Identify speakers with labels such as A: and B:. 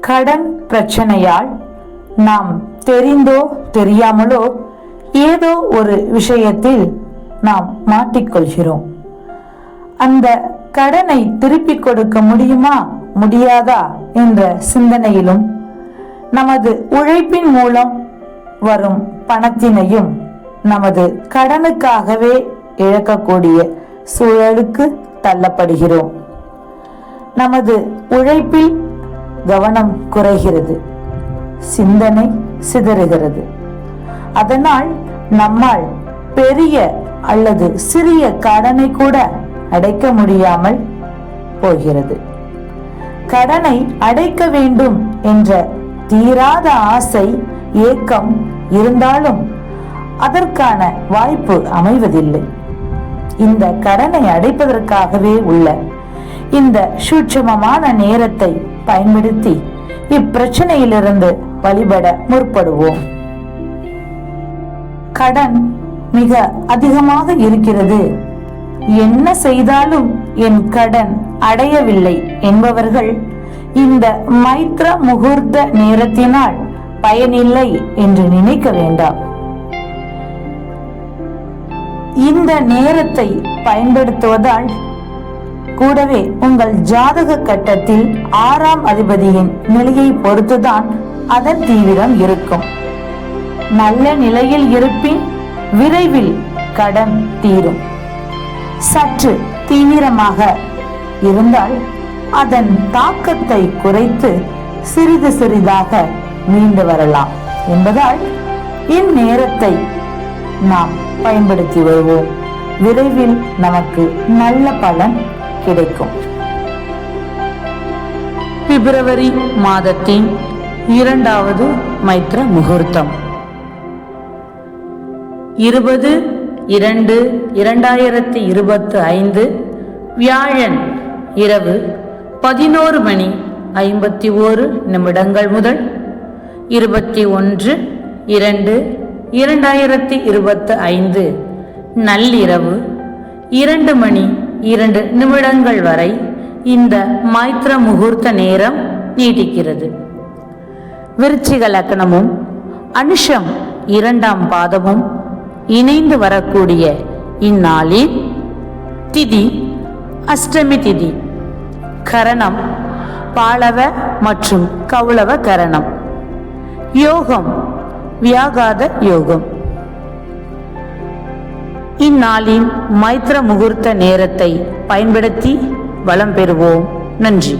A: கடன் பிரச்சனையால் நாம் தெரிந்தோ தெரியாமலோ ஏதோ ஒரு விஷயத்தில் நாம் மாட்டிக்கொள்கிறோம். அந்த கடனை திருப்பிக் கொடுக்க முடியுமா முடியாதா என்ற சிந்தனையிலும் நமது உழைப்பின் மூலம் வரும் பணத்தினையும் நமது கடனுக்காகவே இழக்கக்கூடிய சூழலுக்கு தள்ளப்படுகிறோம். நமது உழைப்பில் கவனம் குறைகிறது. சிந்தனை சிதறுகிறது. அதனால் நம்மால் பெரிய அல்லது சிறிய கடனை கூட அடைக்க முடியாமல் போகிறது. கடனை அடைக்க வேண்டும் என்ற தீராத ஆசை ஏக்கம் இருந்தாலும் அதற்கான வாய்ப்பு அமைவதில்லை. இந்த கடனை அடைப்பதற்காகவே உள்ள இந்த சூட்சமமான நேரத்தை பயன்படுத்தி இப்பிரச்சனையிலிருந்து வழிபட முற்படுவோம். கடன் மிக அதிகமாக இருக்கிறது. என்ன செய்தாலும் என் கடன் அடையவில்லை என்பவர்கள் இந்த மைத்ர முகூர்த்த நேரத்தினால் பயனில்லை என்று நினைக்க வேண்டாம். இந்த நேரத்தை பயன்படுத்துவதால் கூடவே உங்கள் ஜாதக கட்டத்தில் ஆறாம் அதிபதியின் நிலையை பொறுத்துதான் அதன் தீவிரம் இருக்கும். நல்ல நிலையில் இருப்பின் விரைவில் கடன் தீரும். சற்று தீவிரமாக இருந்தால் அதன் தாக்கத்தை குறைத்து சிறிது சிறிதாக மீண்டு வரலாம் என்பதால் இந்நேரத்தை நாம் பயன்படுத்தி வருவோம். விரைவில் நமக்கு நல்ல பலன் கிடைக்கும். பிப்ரவரி மாதத்தின் இரண்டாவது மைத்ர முகூர்த்தம். இருபது இரண்டு இரண்டாயிரத்தி இருபத்து ஐந்து வியாழன் இரவு பதினோரு மணி ஐம்பத்தி ஓரு நிமிடங்கள் முதல். இருபத்தி ஒன்று இரண்டு இரண்டாயிரத்தி இருபத்து ஐந்து நள்ளிரவு இரண்டு மணி இரண்டு நிமிடங்கள் வரை இந்த மைத்ர முகூர்த்த நேரம் நீடிக்கிறது. விருச்சிக லக்னமும் அனுஷம் இரண்டாம் பாதமும் இணைந்து வரக்கூடிய இந்நாளில் திதி அஷ்டமி திதி. கரணம் பாலவ மற்றும் கௌளவ கரணம். யோகம் வியாகாத யோகம். இந்நாளின் மைத்ர முகூர்த்த நேரத்தை பயன்படுத்தி வளம் பெறுவோம். நன்றி.